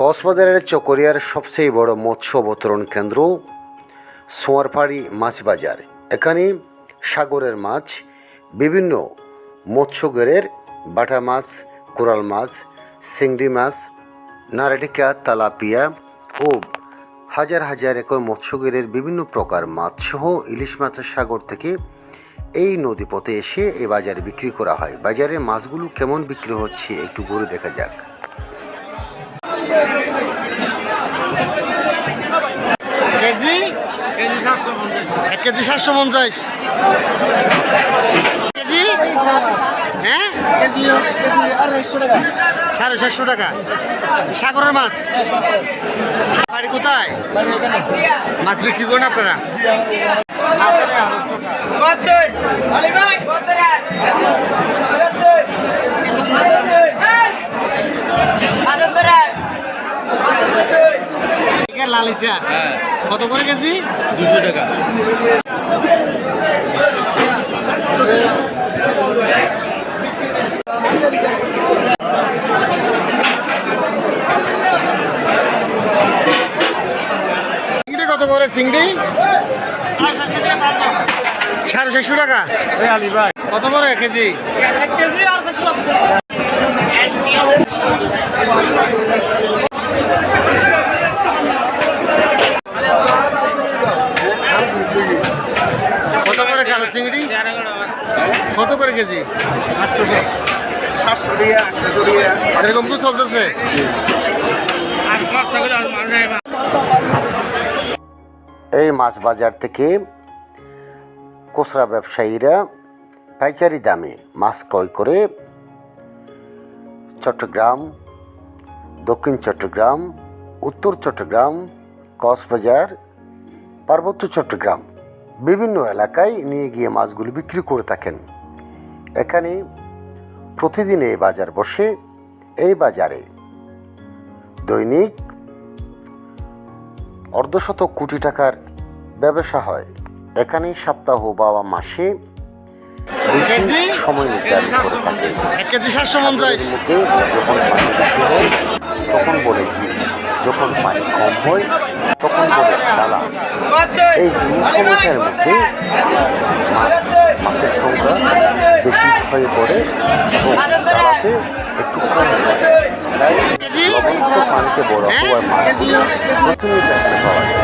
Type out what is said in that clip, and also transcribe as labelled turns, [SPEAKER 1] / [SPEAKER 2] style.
[SPEAKER 1] কক্সবাজারের চকরিয়ার সবচেয়ে বড় মৎস্য অবতরণ কেন্দ্র, সোয়ারপাড়ি মাছ বাজার। এখানে সাগরের মাছ, বিভিন্ন মৎস্যগেরের বাটা মাছ, কোরাল মাছ, চিংড়ি মাছ নারাটিকা তালাপিয়া ও হাজার হাজার একর মৎস্যগেরের বিভিন্ন প্রকার মাছ সহ ইলিশ মাছের সাগর থেকে এই নদীপথে এসে এই বাজারে বিক্রি করা হয়। বাজারে মাছগুলো কেমন বিক্রি হচ্ছে একটু ঘুরে দেখা যাক। এক কেজি সাতশো পঞ্চাশ। কেজি? হ্যাঁ? সাড়ে চারশো টাকা। সাগরের মাছ? বাড়ি কোথায়? মাছ বিক্রি করেন আপনারা? লালিসা
[SPEAKER 2] হ্যাঁ।
[SPEAKER 1] কত করে কেজি?
[SPEAKER 2] দুশো টাকা।
[SPEAKER 1] চিংড়ি কত করে চিংড়ি? সাড়ে চারশো টাকা। কত করে কেজি
[SPEAKER 2] এক কেজি আর চারশো
[SPEAKER 1] কত করে কালো চিংড়ি কত করে কেজি?
[SPEAKER 2] সাতশো টাকা আটশো টাকা
[SPEAKER 1] এরকম তো চলতেছে? এই মাছ বাজার থেকে খুচরা ব্যবসায়ীরা পাইকারি দামে মাছ ক্রয় করে চট্টগ্রাম দক্ষিণ চট্টগ্রাম উত্তর চট্টগ্রাম কক্সবাজার পার্বত্য চট্টগ্রাম বিভিন্ন এলাকায় নিয়ে গিয়ে মাছগুলি বিক্রি করে থাকেন। এখানে প্রতিদিন এই বাজার বসে এই বাজারে দৈনিক অর্ধশত কোটি টাকার ব্যবসা হয়। এখানে সপ্তাহ বা মাসে দুটি সময় নির্ধারণ করে থাকে। মধ্যে যখন পানি বেশি হয় তখন বলে ঝিল যখন পানি কম হয় তখন বলে ডালা এই সময়টার মধ্যে মাছ, মাছের সংখ্যা বেশি হয়ে পড়ে এবং একটু কম তাই লবণাক্ত পানিতে বড় হওয়ার মাছগুলো প্রথমেই এখানে পাওয়া যায়।